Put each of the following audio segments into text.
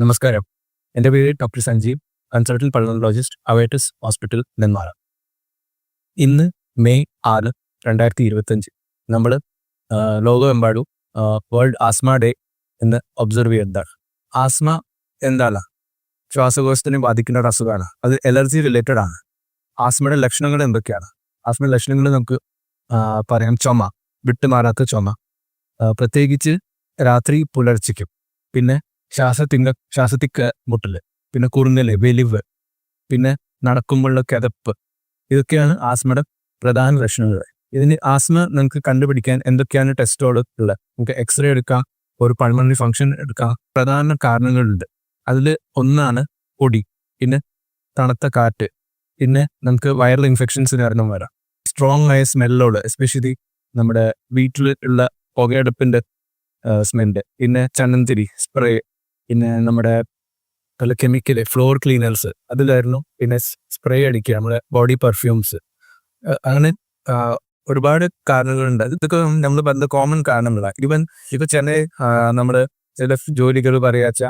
നമസ്കാരം. എന്റെ പേര് doctor Sanjeev consultant പൾമോളജിസ്റ്റ് അവേറ്റസ് hospital Nenmara. ഇന്ന് മെയ് ആറ് രണ്ടായിരത്തി ഇരുപത്തഞ്ച് നമ്മൾ ലോകമെമ്പാടും വേൾഡ് ആസ്മ ഡേ എന്ന് ഒബ്സർവ് ചെയ്തതാണ് ആസ്മ എന്താണ്? ശ്വാസകോശത്തിനെ ബാധിക്കുന്ന ഒരു അസുഖമാണ്. അത് എലർജി റിലേറ്റഡ് ആണ്. ആസ്മയുടെ ലക്ഷണങ്ങൾ എന്തൊക്കെയാണ്? ആസ്മയുടെ ലക്ഷണങ്ങൾ നമുക്ക് പറയാം. ചുമ വിട്ടുമാറാത്ത ചുമ. പ്രത്യേകിച്ച് രാത്രി പുലർച്ചയ്ക്കും. പിന്നെ ശ്വാസത്തിങ്ക ശ്വാസത്തിക്ക് മുട്ടൽ പിന്നെ കുറുങ്ങൽ വെലിവ് പിന്നെ നടക്കുമ്പോഴുള്ള കിതപ്പ് ഇതൊക്കെയാണ് ആസ്മയുടെ പ്രധാന ലക്ഷണങ്ങൾ. ഇതിന് ആസ്മ നിങ്ങൾക്ക് കണ്ടുപിടിക്കാൻ എന്തൊക്കെയാണ് ടെസ്റ്റുകൾ ഉള്ളത്? നമുക്ക് എക്സ്റേ എടുക്കാം ഒരു പൾമണറി ഫംഗ്ഷൻ എടുക്കാം പ്രധാന കാരണങ്ങളുണ്ട്. അതിൽ ഒന്നാണ് പൊടി പിന്നെ തണുത്ത കാറ്റ് പിന്നെ നമുക്ക് വൈറൽ ഇൻഫെക്ഷൻസ് കാരണം വരാം. സ്ട്രോങ് ആയ സ്മെല്ലോട് എസ്പെഷ്യലി നമ്മുടെ വീട്ടിൽ ഉള്ള പുകയടുപ്പിന്റെ സ്മെല്ല് പിന്നെ ചന്ദനത്തിരി സ്പ്രേ പിന്നെ നമ്മുടെ പല കെമിക്കൽ ഫ്ലോർ ക്ലീനേഴ്സ് അതിലായിരുന്നു പിന്നെ സ്പ്രേ അടിക്കുക നമ്മുടെ ബോഡി പെർഫ്യൂംസ് അങ്ങനെ ഒരുപാട് കാരണങ്ങളുണ്ട്. ഇതൊക്കെ നമ്മൾ പറഞ്ഞ കോമൺ കാരണങ്ങളാണ്. ഈവൻ ഇപ്പൊ ചെന്നൈ നമ്മുടെ ചില ജോലികൾ പറയാച്ച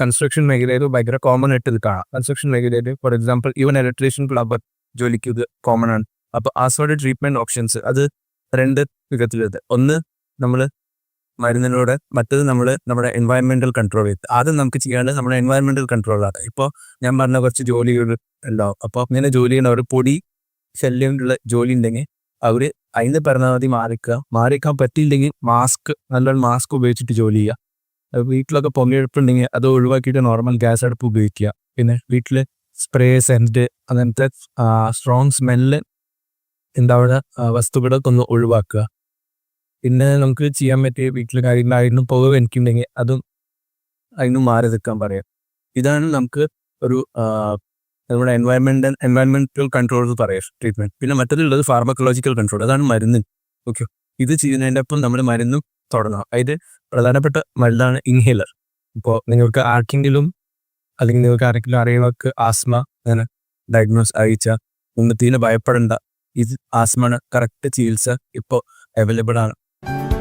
കൺസ്ട്രക്ഷൻ മേഖലയിൽ ഭയങ്കര കോമൺ ആയിട്ട് ഇത് കാണാം. കൺസ്ട്രക്ഷൻ മേഖലയിൽ for example even electrician plumber ജോലിക്ക് ഇത് കോമൺ ആണ്. അപ്പൊ ആസോടെ ട്രീറ്റ്മെന്റ് ഓപ്ഷൻസ് അത് രണ്ട് വിധത്തിലുണ്ട്. ഒന്ന് നമ്മൾ മരുന്നിലൂടെ മറ്റത് നമ്മൾ നമ്മുടെ എൻവയൺമെന്റൽ കൺട്രോൾ ചെയ്ത്. ആദ്യം നമുക്ക് ചെയ്യേണ്ടത് നമ്മുടെ എൻവയൺമെന്റൽ കൺട്രോൾ ആണ്. ഇപ്പോൾ ഞാൻ പറഞ്ഞ കുറച്ച് ജോലികൾ ഉണ്ടാവും. അപ്പോൾ ഇങ്ങനെ ജോലി ചെയ്യുന്ന ഒരു പൊടി ശല്യമുള്ള ജോലി ഉണ്ടെങ്കിൽ അവർ അതിന് പരമാവധി മാറിക്കുക. മാറിക്കാൻ പറ്റിയില്ലെങ്കിൽ മാസ്ക് നല്ലൊരു മാസ്ക് ഉപയോഗിച്ചിട്ട് ജോലി ചെയ്യുക. വീട്ടിലൊക്കെ പൊങ്ങിയെടുപ്പുണ്ടെങ്കിൽ അത് ഒഴിവാക്കിയിട്ട് നോർമൽ ഗ്യാസ് അടുപ്പ് ഉപയോഗിക്കുക. പിന്നെ വീട്ടിൽ സ്പ്രേ സെന്റ് അങ്ങനത്തെ സ്ട്രോങ് സ്മെല്ല് ഉണ്ടാവുന്ന വസ്തുക്കളൊക്കെ ഒന്ന് ഒഴിവാക്കുക. പിന്നെ നമുക്ക് ചെയ്യാൻ പറ്റിയ വീട്ടിൽ കാര്യങ്ങളായിരുന്നു പുക എനിക്കുണ്ടെങ്കിൽ അതും അതിന് മാറി നിൽക്കാൻ പറയാം. ഇതാണ് നമുക്ക് ഒരു നമ്മുടെ എൻവയൺമെന്റൽ എൻവയൺമെന്റൽ കൺട്രോൾ എന്ന് പറയാം ട്രീറ്റ്മെന്റ് പിന്നെ മറ്റൊന്നുള്ളത് ഫാർമക്കോളജിക്കൽ കൺട്രോൾ അതാണ് മരുന്ന്. ഓക്കെ ഇത് ചെയ്യുന്നതിന്റെ ഒപ്പം നമ്മൾ മരുന്നും തുടങ്ങാം. അതിൽ പ്രധാനപ്പെട്ട മരുന്നാണ് ഇൻഹേലർ ഇപ്പോൾ നിങ്ങൾക്ക് ആർക്കെങ്കിലും അല്ലെങ്കിൽ നിങ്ങൾക്ക് ആരെങ്കിലും അറിയുന്നവർക്ക് ആസ്മ അങ്ങനെ ഡയഗ്നോസ് അയച്ചാൽ മുമ്പത്തീനെ ഭയപ്പെടേണ്ട. ഇത് ആസ്മയുടെ കറക്റ്റ് ചികിത്സ ഇപ്പോൾ അവൈലബിൾ ആണ്. Thank you.